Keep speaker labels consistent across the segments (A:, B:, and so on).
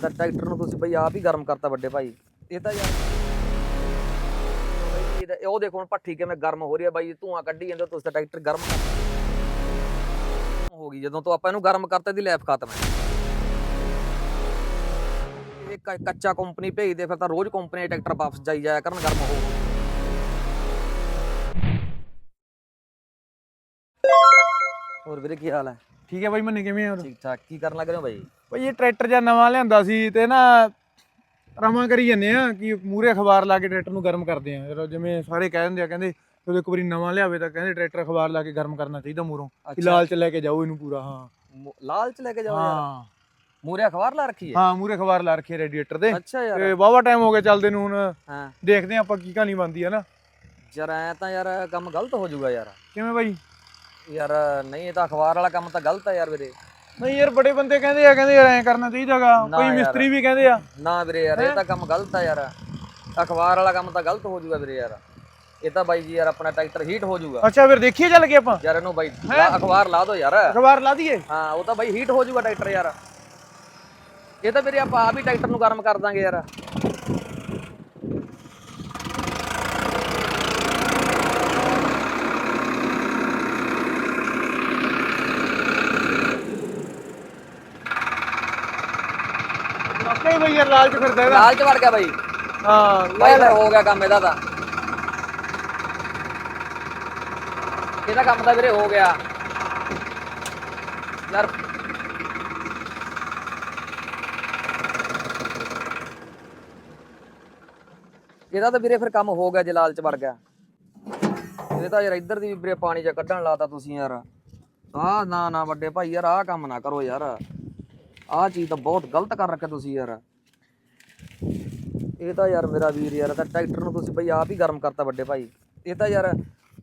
A: ਤਾਂ ਟਰੈਕਟਰ ਨੂੰ ਤੁਸੀਂ ਬਈ ਆਪ ਹੀ ਗਰਮ ਕਰਤਾ ਵੱਡੇ ਭਾਈ। ਇਹ ਤਾਂ ਯਾਰ ਉਹ ਦੇਖੋ ਹੁਣ ਭੱਠੀ ਕਿਵੇਂ ਗਰਮ ਹੋ ਰਹੀ ਹੈ ਬਾਈ, ਧੂਆਂ ਕੱਢੀ ਜਾਂਦੇ, ਤੁਸੀਂ ਤਾਂ ਟਰੈਕਟਰ ਗਰਮ ਹੋ ਗਈ, ਜਦੋਂ ਤੋਂ ਆਪਾਂ ਇਹਨੂੰ ਗਰਮ ਕਰਤਾ ਦੀ ਲੈਫ ਖਤਮ ਹੈ। ਇਹ ਕੱਚਾ ਕੰਪਨੀ ਭੇਜਦੇ, ਫਿਰ ਤਾਂ ਰੋਜ਼ ਕੰਪਨੀ ਟਰੈਕਟਰ ਵਾਪਸ ਜਾਈ ਜਾਇਆ ਕਰਨ, ਗਰਮ ਹੋ ਹੋ ਹੋਰ ਵੀਰੇ ਕੀ ਹਾਲ ਹੈ?
B: ਠੀਕ ਹੈ ਬਾਈ ਮੰਨੇ ਕਿਵੇਂ ਆ
A: ਠੀਕ ਠਾਕ ਕੀ ਕਰਨ ਲੱਗ ਰਹੇ ਹੋ ਬਾਈ?
B: ਬਾਈ ਇਹ ਟਰੈਕਟਰ ਜਾਂ ਨਵਾਂ ਲਿਆਂਦਾ ਸੀ ਤੇ ਨਾ ਰਵਾਂ ਕਰੀ ਜੰਨੇ ਆ ਕਿ ਮੂਰੇ ਅਖਬਾਰ ਲਾ ਕੇ ਟਰੈਕਟਰ ਨੂੰ ਗਰਮ ਕਰਦੇ ਆ। ਜਿਵੇਂ ਸਾਰੇ ਕਹਿ ਦਿੰਦੇ ਆ ਕਹਿੰਦੇ ਜਦੋਂ ਇੱਕ ਵਾਰੀ ਨਵਾਂ ਲਿਆਵੇ ਤਾਂ ਕਹਿੰਦੇ ਟਰੈਕਟਰ ਅਖਬਾਰ ਲਾ ਕੇ ਗਰਮ ਕਰਨਾ ਚਾਹੀਦਾ ਮੂਰੋਂ ਕਿ ਲਾਲਚ ਲੈ ਕੇ ਜਾਓ ਇਹਨੂੰ ਪੂਰਾ ਹਾਂ।
A: ਲਾਲ ਚ ਲੈ ਕੇ ਜਾਓ ਯਾਰ।
B: ਹਾਂ।
A: ਮੂਰੇ ਅਖਬਾਰ ਲਾ ਰੱਖੀ ਹੈ?
B: ਹਾਂ ਮੂਰੇ ਅਖਬਾਰ ਲਾ ਰੱਖੇ ਰੇਡੀਏਟਰ ਦੇ।
A: ਅੱਛਾ ਯਾਰ।
B: ਤੇ ਵਾਵਾ ਟਾਈਮ ਹੋ ਗਿਆ ਚੱਲਦੇ ਨੂੰ ਹੁਣ।
A: ਹਾਂ।
B: ਦੇਖਦੇ ਆਪਾਂ ਕੀ ਕਹਾਣੀ ਬਣਦੀ ਆ ਨਾ।
A: ਯਾਰ ਐ ਤਾਂ ਯਾਰ ਕੰਮ ਗਲਤ ਹੋ ਜਾਊਗਾ ਯਾਰ।
B: ਕਿਵੇਂ ਬਾਈ?
A: ਯਾਰ ਨਹੀਂ ਇਹ ਤਾਂ ਅਖਬਾਰ ਵਾਲਾ ਕੰਮ ਤਾਂ ਗਲਤ ਹੈ ਯਾਰ ਵੀਰੇ।
B: ਨਹੀਂ ਯਾਰ ਬੜੇ ਬੰਦੇ ਕਹਿੰਦੇ ਆ ਕਹਿੰਦੇ ਯਾਰ ਐਂ ਕਰਨਾ ਚਾਹੀਦਾਗਾ
A: ਨਾ
B: ਕੋਈ
A: ਯਾਰ।
B: ਮਿਸਤਰੀ ਵੀ ਕਹਿੰਦੇ ਆ।
A: ਨਾ ਵੀਰੇ ਯਾਰ ਇਹ ਤਾਂ ਕੰਮ ਗਲਤ ਹੈ ਯਾਰ। ਅਖਬਾਰ ਵਾਲਾ ਕੰਮ ਤਾਂ ਗਲਤ ਹੋ ਜਾਊਗਾ ਵੀਰੇ ਯਾਰ। ਇਹ ਤਾਂ ਬਾਈ ਜੀ ਯਾਰ ਆਪਣਾ ਟਰੈਕਟਰ ਹੀਟ ਹੋ ਜਾਊਗਾ।
B: ਅੱਛਾ ਫਿਰ ਦੇਖੀਏ ਚੱਲ ਕੇ ਆਪਾਂ।
A: ਯਾਰ ਇਹਨੂੰ ਬਾਈ ਲਾ- ਅਖਬਾਰ ਲਾ ਦਿਓ ਯਾਰ।
B: ਅਖਬਾਰ ਲਾ ਦਈਏ?
A: ਹਾਂ ਉਹ ਤਾਂ ਬਾਈ ਹੀਟ ਹੋ ਜਾਊਗਾ ਟਰੈਕਟਰ ਯਾਰ। ਇਹ ਤਾਂ ਵੀਰੇ ਆਪਾਂ ਆਪ ਹੀ ਟਰੈਕਟਰ ਨੂੰ ਗਰਮ ਕਰ ਦਾਂਗੇ ਯਾਰ।
B: ਯਾਰ ਲਾਲਚ ਫਿਰਦਾ ਇਹਦਾ।
A: ਲਾਲ ਚ ਵੜ ਗਿਆ ਬਾਈ।
B: ਹਾਂ
A: ਬਾਈ ਫਿਰ ਹੋ ਗਿਆ ਕੰਮ ਇਹਦਾ ਤਾਂ। ਇਹਦਾ ਕੰਮ ਤਾਂ ਵੀਰੇ ਹੋ ਗਿਆ। ਯਾਰ ਇਹਦਾ ਤਾਂ ਵੀਰੇ ਫਿਰ ਕੰਮ ਹੋ ਗਿਆ ਜੇ ਲਾਲ ਚ ਵੜ ਗਿਆ। ਇਹ ਤਾਂ ਯਾਰ ਇੱਧਰ ਦੀ ਵੀ ਵੀਰੇ ਪਾਣੀ ਚ ਕੱਢਣ ਲਾਤਾ ਤੁਸੀਂ ਯਾਰ। ਆਹ ਨਾ ਨਾ ਵੱਡੇ ਭਾਈ ਯਾਰ ਆਹ ਕੰਮ ਨਾ ਕਰੋ ਯਾਰ। ਆਹ ਚੀਜ਼ ਤਾਂ ਬਹੁਤ ਗਲਤ ਕਰ ਰੱਖਿਆ ਤੁਸੀਂ ਯਾਰ। ਇਹ ਤਾਂ ਯਾਰ ਮੇਰਾ ਵੀਰ ਯਾਰ ਤਾਂ ਟਰੈਕਟਰ ਨੂੰ ਤੁਸੀਂ ਬਈ ਆਪ ਹੀ ਗਰਮ ਕਰਤਾ ਵੱਡੇ ਭਾਈ। ਇਹ ਤਾਂ ਯਾਰ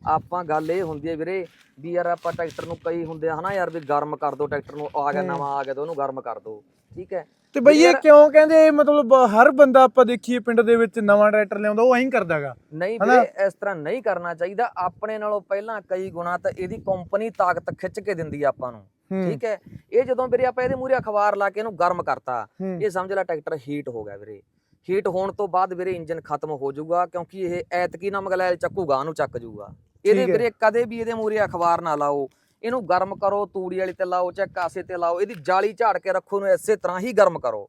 A: ਆਪਾਂ ਗੱਲ ਇਹ ਹੁੰਦੀ ਹੈ ਵੀਰੇ ਵੀ ਯਾਰ ਆਪਾਂ ਟਰੈਕਟਰ ਨੂੰ ਕਈ ਹੁੰਦੇ ਆ ਹਨਾ ਯਾਰ ਵੀ ਗਰਮ ਕਰ ਦੋ ਟਰੈਕਟਰ ਨੂੰ ਆ ਗਿਆ ਨਵਾਂ ਆ ਗਿਆ ਤਾਂ ਉਹਨੂੰ ਗਰਮ ਕਰ ਦੋ ਠੀਕ ਹੈ?
B: ਤੇ ਬਈ ਇਹ ਕਿਉਂ ਕਹਿੰਦੇ ਮਤਲਬ ਹਰ ਬੰਦਾ ਆਪਾਂ ਦੇਖੀਏ ਪਿੰਡ ਦੇ ਵਿੱਚ ਨਵਾਂ ਟਰੈਕਟਰ ਲਿਆਉਂਦਾ ਉਹ ਐਂ ਕਰਦਾਗਾ
A: ਨਹੀਂ ਵੀਰੇ ਇਸ ਤਰ੍ਹਾਂ ਨਹੀਂ ਕਰਨਾ ਚਾਹੀਦਾ ਆਪਣੇ ਨਾਲੋਂ ਪਹਿਲਾਂ ਕਈ ਗੁਣਾ ਤਾਂ ਇਹਦੀ ਕੰਪਨੀ ਤਾਕਤ ਖਿੱਚ ਕੇ ਦਿੰਦੀ ਆ ਆਪਾਂ ਨੂੰ ਠੀਕ ਹੈ? ਇਹ ਜਦੋਂ ਵੀਰੇ ਆਪਾਂ ਇਹਦੇ ਮੂਹਰੇ ਅਖਬਾਰ ਲਾ ਕੇ ਇਹਨੂੰ ਗਰਮ ਕਰਤਾ। ਇਹ ਸਮਝ ਲੈ ਟਰੈਕਟਰ ਹੀਟ ਹੋ ਗਿਆ ਵੀਰੇ। ਹੀਟ ਹੋਣ ਤੋਂ ਬਾਅਦ ਵੀਰੇ ਇੰਜਨ ਖਤਮ ਹੋ ਜਾਊਗਾ ਕਿਉਂਕਿ ਇਹ ਐਤਕੀ ਨਾ ਮਗਲੈਲ ਚੱਕੂਗਾ ਉਹਨੂੰ ਚੱਕ ਜਾਊਗਾ। ਇਹਦੇ। ਵੀਰੇ ਕਦੇ ਵੀ ਇਹਦੇ ਮੂਹਰੇ ਅਖਬਾਰ ਨਾ ਲਾਓ। ਇਹਨੂੰ ਗਰਮ ਕਰੋ ਤੂੜੀ ਵਾਲੀ ਤੇ ਲਾਓ ਚਾਹੇ ਕਾਸੇ ਤੇ ਲਾਓ ਇਹਦੀ ਜਾਲੀ ਝਾੜ ਕੇ ਰੱਖੋ ਇਹਨੂੰ ਇਸੇ ਤਰ੍ਹਾਂ ਹੀ ਗਰਮ ਕਰੋ।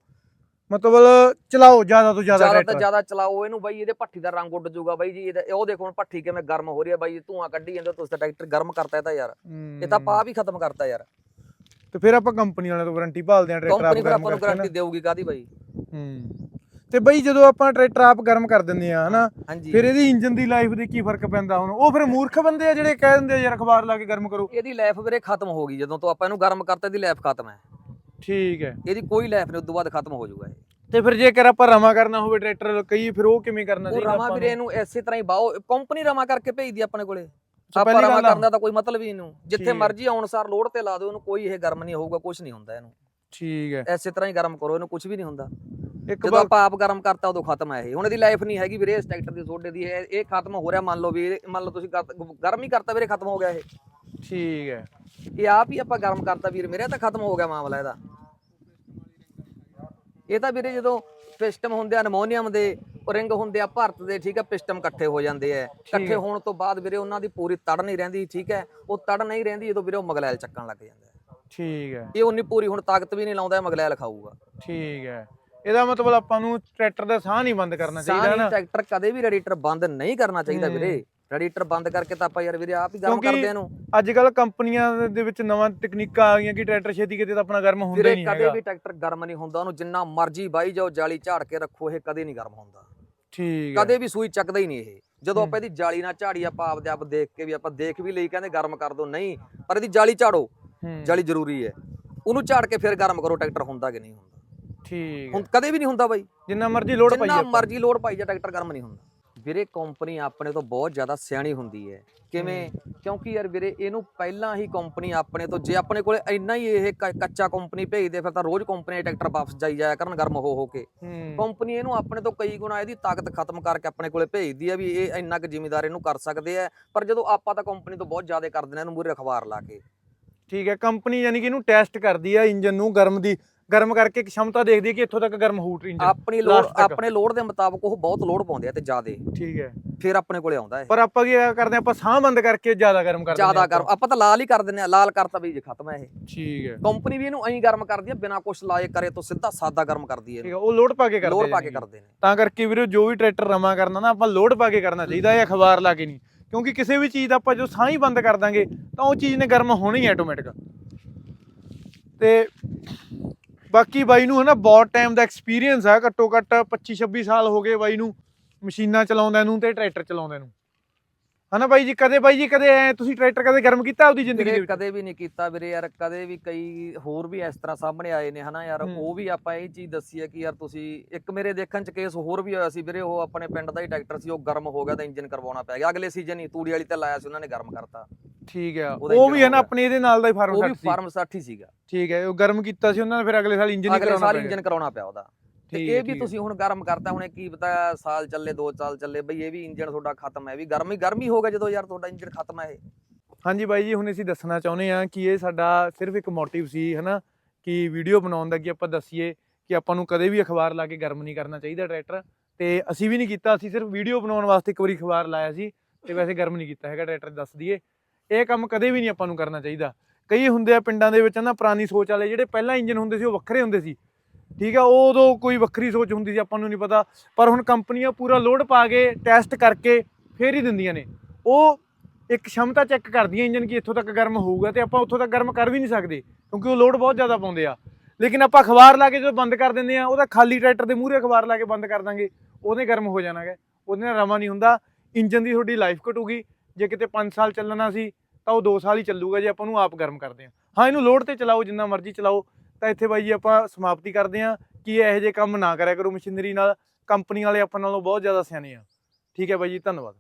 B: ਮਤਲਬ ਚਲਾਓ ਜ਼ਿਆਦਾ ਤੋਂ ਜ਼ਿਆਦਾ
A: ਜ਼ਿਆਦਾ ਤੋਂ ਜ਼ਿਆਦਾ ਚਲਾਓ ਇਹਨੂੰ ਬਾਈ ਇਹਦੇ ਭੱਠੀ ਦਾ ਰੰਗ ਉੱਡ ਜਾਊਗਾ ਬਾਈ ਜੀ ਉਹ ਦੇਖੋ ਹੁਣ ਭੱਠੀ ਕਿਵੇਂ ਗਰਮ ਹੋ ਰਹੀ ਹੈ ਬਾਈ ਧੂਆਂ ਕੱਢੀ ਜਾਂਦੇ ਤੁਸੀਂ ਤਾਂ ਟਰੈਕਟਰ ਗਰਮ ਕਰਤਾ ਇਹ ਤਾਂ ਯਾਰ। ਇਹ ਤਾਂ ਪਾ ਵੀ ਖਤਮ ਕਰਤਾ ਯਾਰ।
B: ਤੇ ਫਿਰ ਆਪਾਂ ਕੰਪਨੀ ਵਾਲਿਆਂ ਤੋਂ ਵਾਰੰਟੀ ਭਾਲਦੇ ਆ ਟਰੈਕਟਰ ਆਪ
A: ਨੂੰ
B: ਨਾ।
A: ਗਾਰੰਟੀ ਦੇਊਗੀ ਕਾਦੀ ਬਾਈ।
B: ਹੂੰ। ਤੇ ਬਈ ਜਦੋਂ ਆਪਾਂ ਟਰੈਕਟਰ ਆਪ ਗਰਮ ਕਰ ਦਿੰਦੇ ਆ ਹਨਾ?
A: ਹਾਂਜੀ।
B: ਫਿਰ ਇਹਦੀ ਇੰਜਨ ਦੀ ਲਾਈਫ ਦੇ ਕੀ ਫ਼ਰਕ ਪੈਂਦਾ ਹੁਣ? ਉਹ ਫਿਰ ਮੂਰਖ ਬੰਦੇ ਆ ਜਿਹੜੇ ਕਹਿ ਦਿੰਦੇ ਆ ਯਾਰ ਅਖਬਾਰ ਲਾ ਕੇ ਗਰਮ ਕਰੋ।
A: ਇਹਦੀ ਲਾਈਫ ਵੀਰੇ ਖਤਮ ਹੋ ਗਈ ਜਦੋਂ ਤੋਂ ਆਪਾਂ ਇਹਨੂੰ ਗਰਮ ਕਰਤਾ ਇਹਦੀ ਲਾਈਫ ਖਤਮ ਹੈ।
B: ਠੀਕ ਹੈ।
A: ਇਹਦੀ ਕੋਈ ਲਾਈਫ ਨਹੀਂ ਉਦੋਂ ਬਾਅਦ ਖਤਮ ਹੋ ਜਾਊਗਾ ਇਹ।
B: ਤੇ ਫਿਰ ਜੇਕਰ ਆਪਾਂ ਰਮਾ ਕਰਨਾ ਹੋਵੇ ਟਰੈਕਟਰ ਕਈ ਫਿਰ ਉਹ ਕਿਵੇਂ ਕਰਨਾ
A: ਉਹ
B: ਚਾਹੀਦਾ
A: ਰਮਾ ਵੀਰੇ ਇਹਨੂੰ ਇਸੇ ਤਰ੍ਹਾਂ ਹੀ ਬਾਓ ਕੰਪਨੀ ਰਮਾ ਕਰਕੇ ਭੇਜਦੀ ਆ ਆਪਣੇ ਕੋਲੇ। ਆਪਾਂ
B: ਪਹਿਲੀ
A: ਰਮਾ
B: ਗੱਲ ਆ।
A: ਕਰਨ ਦਾ ਤਾਂ ਕੋਈ ਮਤਲਬ ਹੀ ਨਹੀਂ। ਜਿੱਥੇ
B: ਠੀਕ।
A: ਮਰਜ਼ੀ ਆਉਣ ਸਾਰ ਲੋਡ ਤੇ ਲਾ ਦਿਓ ਇਹਨੂੰ ਕੋਈ ਇਹ ਗਰਮ ਨਹੀਂ ਹੋਊਗਾ ਕੁਝ ਨਹੀਂ ਹੁੰਦਾ ਇਹਨੂੰ।
B: ਠੀਕ ਹੈ।
A: ਇਸੇ ਤਰ੍ਹਾਂ ਹੀ ਗਰਮ ਕਰੋ ਇਹਨੂੰ ਕੁਝ ਵੀ ਨਹੀਂ ਹੁੰਦਾ।
B: ਇੱਕ
A: ਜਦੋਂ
B: ਵਾਰ
A: ਆਪਾਂ ਆਪ ਗਰਮ ਕਰਤਾ ਉਦੋਂ ਖਤਮ ਹੈ ਇਹ। ਹੁਣ ਇਹਦੀ ਲਾਈਫ ਨਹੀਂ ਹੈਗੀ ਵੀਰੇ ਇਸ ਟਰੈਕਟਰ ਦੀ ਸੋਡੇ ਦੀ। ਇਹ ਇਹ ਖਤਮ ਹੋ ਰਿਹਾ ਮੰਨ ਲਓ ਵੀ ਇਹ- ਮੰਨ ਲਓ ਤੁਸੀਂ ਗਰਮ ਹੀ ਕਰਤਾ ਵੀਰੇ ਖਤਮ ਹੋ ਗਿਆ ਇਹ।
B: ਠੀਕ ਹੈ।
A: ਇਹ ਆਪ ਹੀ ਆਪਾਂ ਗਰਮ ਕਰਤਾ ਵੀਰ ਮੇਰੇ ਤਾਂ ਖਤਮ ਹੋ ਗਿਆ ਮਾਮਲਾ ਇਹਦਾ। ਇਹ ਤਾਂ ਵੀਰੇ ਜਦੋਂ ਪਿਸਟਮ ਹੁੰਦੇ ਆ ਅਨਮੋਨੀਅਮ ਦੇ ਰਿੰਗ ਹੁੰਦੇ ਆ ਭਾਰਤ ਦੇ ਠੀਕ ਹੈ ਪਿਸਟਮ ਇਕੱਠੇ ਹੋ ਜਾਂਦੇ ਆ। ਇਕੱਠੇ ਹੋਣ ਤੋਂ ਬਾਅਦ ਵੀਰੇ ਉਹਨਾਂ ਦੀ ਪੂਰੀ ਤੜ ਨਹੀਂ ਰਹਿੰਦੀ ਠੀਕ ਹੈ। ਉਹ ਤੜ ਨਹੀਂ ਰਹਿੰਦੀ ਜਦੋਂ ਵੀਰੇ ਉਹ ਮਗਲੈਲ ਚੱਕਣ ਲੱਗ ਜਾਂਦੇ
B: ਠੀਕ ਹੈ।
A: ਇਹ ਉਨੀ ਪੂਰੀ ਹੁਣ ਤਾਕਤ ਵੀ ਨਹੀਂ ਲਾਉਂਦਾ ਇਹ ਮਗਲੈਲ ਖਾਊਗਾ
B: ਠੀਕ ਹੈ। ਇਹਦਾ ਮਤਲਬ ਆਪਾਂ ਨੂੰ ਟਰੈਕਟਰ ਦਾ ਸਾਹ ਨਹੀਂ ਬੰਦ ਕਰਨਾ ਚਾਹੀਦਾ ਨਾ।
A: ਟਰੈਕਟਰ ਕਦੇ ਵੀ ਰੈਡੀਏਟਰ ਬੰਦ ਨਹੀਂ ਕਰਨਾ ਚਾਹੀਦਾ ਵੀਰੇ। ਰੈਡੀਏਟਰ ਬੰਦ ਕਰਕੇ ਤਾਂ ਆਪਾਂ ਯਾਰ ਵੀਰੇ ਆਪ ਹੀ ਗਰਮ ਕਰਦੇ ਇਹਨੂੰ।
B: ਅੱਜ ਕੱਲ ਕੰਪਨੀਆਂ ਦੇ ਵਿੱਚ ਨਵਾਂ ਤਕਨੀਕਾਂ ਆ ਗਈਆਂ ਕਿ ਟਰੈਕਟਰ ਛੇਤੀ ਕਿਤੇ ਤਾਂ ਆਪਣਾ ਗਰਮ ਹੁੰਦਾ ਨਹੀਂ
A: ਕਦੇ
B: ਹੈਗਾ।
A: ਵੀ ਟਰੈਕਟਰ ਗਰਮ ਨਹੀਂ ਹੁੰਦਾ ਉਹਨੂੰ ਜਿੰਨਾ ਮਰਜ਼ੀ ਬਾਈ ਜਾਓ ਜਾਲੀ ਝਾੜ ਕੇ ਰੱਖੋ ਇਹ ਕਦੇ ਨਹੀਂ ਗਰਮ ਹੁੰਦਾ।
B: ਠੀਕ ਹੈ।
A: ਕਦੇ ਵੀ ਸੂਈ ਚੱਕਦਾ ਹੀ ਨਹੀਂ ਇਹ। ਜਦੋਂ ਆਪਾਂ ਇਹਦੀ ਜਾਲੀ ਨਾਲ ਝਾੜੀ ਆਪਾਂ ਆਪਦੇ ਆਪ ਦੇਖ ਕੇ ਵੀ ਆਪਾਂ ਦੇਖ ਵੀ ਲਈ ਕਹਿੰਦੇ ਗਰਮ ਕਰ ਦੋ ਨਹੀਂ। ਪਰ ਇਹਦੀ ਜਾਲੀ ਝਾੜੋ। ਜਾਲੀ ਜ਼ਰੂਰੀ ਹੈ। ਉਹਨੂੰ ਝਾੜ ਕੇ ਫਿਰ ਗਰਮ ਕਰੋ ਟਰੈਕਟਰ ਹੁੰਦਾ ਕਿ ਨਹੀਂ ਹੁੰਦਾ।
B: ਠੀਕ
A: ਹੁਣ ਕਦੇ ਵੀ ਨਹੀਂ ਹੁੰਦਾ ਬਾਈ।
B: ਜਿੰਨਾ ਮਰਜ਼ੀ ਲੋਡ
A: ਜਿੰਨਾ
B: ਪਾਈਏ
A: ਮਰਜ਼ੀ ਲੋਡ ਪਾਈ ਜਾ ਟਰੈਕਟਰ ਗਰਮ ਨਹੀਂ ਹੁੰਦਾ। ਵੀਰੇ ਕੰਪਨੀ ਆਪਣੇ ਤੋਂ ਬਹੁਤ ਜ਼ਿਆਦਾ ਸਿਆਣੀ ਹੁੰਦੀ ਹੈ। ਕਿਵੇਂ? ਕਿਉਂਕਿ ਯਾਰ ਵੀਰੇ ਇਹਨੂੰ ਪਹਿਲਾਂ ਹੀ ਕੰਪਨੀ ਆਪਣੇ ਤੋਂ ਜੇ ਆਪਣੇ ਕੋਲੇ ਇੰਨਾ ਹੀ ਇਹ ਕੱਚਾ ਕੰਪਨੀ ਭੇਜਦੇ ਫਿਰ ਤਾਂ ਰੋਜ਼ ਕੰਪਨੀ ਟਰੈਕਟਰ ਵਾਪਸ ਜਾਈ ਜਾਇਆ ਕਰਨ ਗਰਮ ਹੋ ਹੋ ਕੇ। ਕੰਪਨੀ ਇਹਨੂੰ ਆਪਣੇ ਤੋਂ ਕਈ ਗੁਣਾ ਇਹਦੀ ਤਾਕਤ ਖਤਮ ਕਰਕੇ ਆਪਣੇ ਕੋਲੇ ਭੇਜਦੀ ਹੈ ਵੀ ਇਹ ਇੰਨਾ ਕੁ ਜ਼ਿਮੀਦਾਰ ਇਹਨੂੰ ਕਰ ਸਕਦੇ ਆ ਪਰ ਜਦੋਂ ਆਪਾਂ ਤਾਂ ਕੰਪਨੀ ਤੋਂ ਬਹੁਤ ਜ਼ਿਆਦਾ ਕਰਦੇ ਨੇ ਇਹਨੂੰ ਮੂਰੇ ਅਖਬਾਰ ਲਾ ਕੇ।
B: ਠੀਕ ਹੈ ਕੰਪਨੀ ਯਾਨੀ ਕਿ ਇਹਨੂੰ ਟੈਸਟ ਕਰਦੀ ਆ ਇੰਜਨ ਨੂੰ ਗਰਮ ਦੀ ਗਰਮ ਕਰਕੇ ਇੱਕ क्षमता ਦੇਖਦੀ ਹੈ ਕਿ ਇੱਥੋਂ ਤੱਕ ਗਰਮ ਹੋਊ ਇੰਜਨ
A: ਆਪਣੀ ਲੋਡ
B: last ਤੱਕ।
A: ਆਪਣੇ ਲੋਡ ਦੇ ਮੁਤਾਬਕ ਉਹ ਬਹੁਤ ਲੋਡ ਪਾਉਂਦੇ ਆ ਤੇ ਜ਼ਿਆਦੇ
B: ਠੀਕ ਹੈ
A: ਫਿਰ ਆਪਣੇ ਕੋਲੇ ਆਉਂਦਾ ਇਹ
B: ਪਰ ਆਪਾਂ ਕੀ ਕਰਦੇ ਹਾਂ ਆਪਾਂ ਸਾਹ ਬੰਦ ਕਰਕੇ ਜ਼ਿਆਦਾ ਗਰਮ ਕਰ ਦਿੰਦੇ
A: ਜ਼ਿਆਦਾ
B: ਹਾਂ
A: ਗਰਮ ਆਪਾਂ ਤਾਂ ਲਾਲ ਹੀ ਕਰ ਦਿੰਦੇ ਆ ਲਾਲ ਕਰਤਾ ਵੀ ਜੀ ਖਤਮ ਹੈ ਇਹ
B: ਠੀਕ ਹੈ
A: ਕੰਪਨੀ ਵੀ ਇਹਨੂੰ ਐਂ ਗਰਮ ਕਰਦੀ ਹੈ ਬਿਨਾ ਕੁਛ ਲਾਏ ਕਰੇ ਤੋਂ ਸਿੱਧਾ ਸਾਦਾ ਗਰਮ ਕਰਦੀ ਹੈ
B: ਠੀਕ ਹੈ ਉਹ ਲੋਡ ਪਾ ਕੇ ਕਰਦੇ
A: ਲੋਡ ਪਾ ਕੇ
B: ਜਾਣੀ ਕਿ।
A: ਕਰਦੇ ਨੇ
B: ਤਾਂ ਕਰਕੇ ਵੀਰੇ ਜੋ ਵੀ ਟਰੈਕਟਰ ਰਮਾ ਕਰਨਾ ਨਾ ਆਪਾਂ ਲੋਡ ਪਾ ਕੇ ਕਰਨਾ ਚਾਹੀਦਾ ਹੈ ਅਖਬਾਰ ਲਾ ਕੇ ਨਹੀਂ ਕਿਉਂਕਿ ਕਿਸੇ ਵੀ ਚੀਜ਼ ਦਾ ਆਪਾਂ ਜੋ ਸਾਹ ਹੀ ਬੰਦ ਕਰ ਦਾਂਗੇ, ਤਾਂ ਉਹ ਚੀਜ਼ ਨੇ ਗਰਮ ਹੋਣੀ ਹੈ ਆਟੋਮੈਟਿਕ ਤੇ ਬਾਕੀ ਬਾਈ ਨੂੰ ਹਨਾ ਬਹੁਤ ਟਾਈਮ ਦਾ ਐਕਸਪੀਰੀਅੰਸ ਆ, ਘੱਟੋ ਘੱਟ 25 26 ਸਾਲ ਹੋ ਗਏ ਬਾਈ ਨੂੰ ਮਸ਼ੀਨਾਂ ਚਲਾਉਂਦਿਆਂ ਨੂੰ ਤੇ ਟਰੈਕਟਰ ਚਲਾਉਂਦਿਆਂ ਨੂੰ। ਹਨਾ ਬਾਈ ਜੀ ਕਦੇ ਬਾਈ ਜੀ ਕਦੇ ਐ ਤੁਸੀਂ ਟਰੈਕਟਰ ਕਦੇ ਗਰਮ ਕੀਤਾ ਆਪਦੀ ਜ਼ਿੰਦਗੀ ਦੇ
A: ਵੀਰੇ
B: ਵਿੱਚ?
A: ਕਦੇ ਵੀ ਨਹੀਂ ਕੀਤਾ ਵੀਰੇ ਯਾਰ ਕਦੇ ਵੀ ਕਈ ਹੋਰ ਵੀ ਇਸ ਤਰ੍ਹਾਂ ਸਾਹਮਣੇ ਆਏ ਨੇ ਹਨਾ ਯਾਰ
B: ਹੂੰ।
A: ਉਹ ਵੀ ਆਪਾਂ ਇਹ ਚੀਜ਼ ਦੱਸੀ ਹੈ ਕਿ ਯਾਰ ਤੁਸੀਂ ਇੱਕ ਮੇਰੇ ਦੇਖਣ ਚ ਕੇਸ ਹੋਰ ਵੀ ਹੋਇਆ ਸੀ ਵੀਰੇ ਉਹ ਆਪਣੇ ਪਿੰਡ ਦਾ ਹੀ ਟਰੈਕਟਰ ਸੀ ਉਹ ਗਰਮ ਹੋ ਗਿਆ ਤਾਂ ਇੰਜਨ ਕਰਵਾਉਣਾ ਪੈ ਗਿਆ। ਅਗਲੇ ਸੀਜ਼ਨ ਹੀ ਤੂੜੀ ਵਾਲੀ ਤੇ ਲਾਇਆ ਸੀ ਉਹਨਾਂ ਨੇ ਗਰਮ ਕਰਤਾ।
B: ਠੀਕ ਹੈ
A: ਉਹਦਾ
B: ਉਹ ਵੀ ਹੈ ਨਾ। ਆਪਣੇ ਇਹਦੇ ਨਾਲ ਦਾ ਹੀ ਫਾਰਮ
A: ਉਹ ਵੀ
B: ਸੀ।
A: ਫਾਰਮ 60 ਹੀ ਸੀਗਾ।
B: ਠੀਕ ਹੈ ਉਹ ਗਰਮ ਕੀਤਾ ਸੀ ਉਹਨਾਂ ਨੇ ਫਿਰ ਅਗਲੇ ਸਾਲ ਇੰਜਨ ਹੀ
A: ਅਗਲੇ
B: ਕਰਾਉਣਾ
A: ਸਾਲ
B: ਪਿਆ
A: ਇੰਜਨ ਕਰਾਉਣਾ ਪਿਆ ਉਹਦਾ। ਤੇ ਇਹ ਵੀ। ਤੁਸੀਂ ਹੁਣ ਗਰਮ ਕਰਤਾ ਹੁਣ ਕੀ ਪਤਾ ਸਾਲ ਚੱਲੇ ਦੋ ਸਾਲ ਚੱਲੇ ਬਈ ਇਹ ਵੀ ਇੰਜਨ ਤੁਹਾਡਾ ਖਤਮ ਹੈ ਵੀ ਗਰਮੀ ਗਰਮੀ ਹੋ ਗਿਆ ਜਦੋਂ ਯਾਰ ਤੁਹਾਡਾ ਇੰਜਨ ਖਤਮ ਹੈ ਇਹ।
B: ਹਾਂਜੀ ਬਾਈ ਜੀ ਹੁਣ ਅਸੀਂ ਦੱਸਣਾ ਚਾਹੁੰਦੇ ਹਾਂ ਕਿ ਇਹ ਸਾਡਾ ਸਿਰਫ ਇੱਕ ਮੋਟਿਵ ਸੀ ਹਨਾ ਕਿ ਵੀਡੀਓ ਬਣਾਉਣ ਦਾ ਕਿ ਆਪਾਂ ਦੱਸੀਏ ਕਿ ਆਪਾਂ ਨੂੰ ਕਦੇ ਵੀ ਅਖਬਾਰ ਲਾ ਕੇ ਗਰਮ ਨਹੀਂ ਕਰਨਾ ਚਾਹੀਦਾ ਟਰੈਕਟਰ। ਤੇ ਅਸੀਂ ਵੀ ਨਹੀਂ ਕੀਤਾ ਅਸੀਂ ਸਿਰਫ ਵੀਡੀਓ ਬਣਾਉਣ ਵਾਸਤੇ ਇੱਕ ਵਾਰੀ ਅਖਬਾਰ ਲਾਇਆ ਸੀ ਤੇ ਵੈਸੇ ਗਰਮ ਨਹੀਂ ਕੀਤਾ ਹੈਗਾ ਟਰੈਕਟਰ ਦੱਸ ਦਈਏ। ਇਹ ਕੰਮ ਕਦੇ ਵੀ ਨਹੀਂ ਆਪਾਂ ਨੂੰ ਕਰਨਾ ਚਾਹੀਦਾ। ਕਈ ਹੁੰਦੇ ਆ ਪਿੰਡਾਂ ਦੇ ਵਿੱਚ ਨਾ ਪੁਰਾਣੀ ਸੋਚ ਵਾਲੇ ਜਿਹੜੇ ਪਹਿਲਾਂ ਇੰਜਨ ਹੁੰਦੇ ਸੀ ਉਹ ਵੱਖਰੇ ਹੁੰਦੇ ਸੀ। ਠੀਕ ਆ ਉਹ ਉਦੋਂ ਕੋਈ ਵੱਖਰੀ ਸੋਚ ਹੁੰਦੀ ਸੀ, ਆਪਾਂ ਨੂੰ ਨਹੀਂ ਪਤਾ। ਪਰ ਹੁਣ ਕੰਪਨੀਆਂ ਪੂਰਾ ਲੋਡ ਪਾ ਕੇ ਟੈਸਟ ਕਰਕੇ ਫੇਰ ਹੀ ਦਿੰਦੀਆਂ ਨੇ। ਉਹ ਇੱਕ ਸ਼ਮਤਾ ਚੈੱਕ ਕਰਦੀਆਂ ਇੰਜਨ ਕਿ ਇੱਥੋਂ ਤੱਕ ਗਰਮ ਹੋਊਗਾ ਤੇ ਆਪਾਂ ਉੱਥੋਂ ਤੱਕ ਗਰਮ ਕਰ ਵੀ ਨਹੀਂ ਸਕਦੇ, ਕਿਉਂਕਿ ਉਹ ਲੋਡ ਬਹੁਤ ਜ਼ਿਆਦਾ ਪਾਉਂਦੇ ਆ। ਲੇਕਿਨ ਆਪਾਂ ਅਖਬਾਰ ਲਾ ਕੇ ਜਦੋਂ ਬੰਦ ਕਰ ਦਿੰਦੇ ਆ, ਉਹਦਾ ਖਾਲੀ ਟਰੈਕਟਰ ਦੇ ਮੂਹਰੇ ਅਖਬਾਰ ਲਾ ਕੇ ਬੰਦ ਕਰ ਦਾਂਗੇ ਉਹਨੇ ਗਰਮ ਹੋ ਜਾਣਾ ਗਾ। ਉਹਦੇ ਨਾਲ ਰਵਾ ਨਹੀਂ ਹੁੰਦਾ। ਇੰਜਨ ਦੀ ਤੁਹਾਡੀ ਲਾਈਫ ਘਟੂਗੀ। ਜੇ ਕਿਤੇ 5 ਸਾਲ ਚੱਲਣਾ ਸੀ, ਤਾਂ ਉਹ 2 ਸਾਲ ਹੀ ਚੱਲੂਗਾ ਜੇ ਆਪਾਂ ਨੂੰ ਆਪ ਗਰਮ ਕਰਦੇ ਆ। ਹਾਂ, ਇਹਨੂੰ ਲੋਡ ਤੇ ਚਲਾਓ, ਜਿੰਨਾ ਮਰਜ਼ੀ ਚਲਾਓ। ਤਾਂ ਇੱਥੇ ਬਾਈ ਜੀ ਆਪਾਂ ਸਮਾਪਤੀ ਕਰਦੇ ਹਾਂ ਕਿ ਇਹੋ ਜਿਹੇ ਕੰਮ ਨਾ ਕਰਿਆ ਕਰੋ ਮਸ਼ੀਨਰੀ ਨਾਲ, ਕੰਪਨੀ ਵਾਲੇ ਆਪਾਂ ਨਾਲੋਂ ਬਹੁਤ ਜ਼ਿਆਦਾ ਸਿਆਣੇ ਆ। ਠੀਕ ਹੈ ਬਾਈ ਜੀ, ਧੰਨਵਾਦ।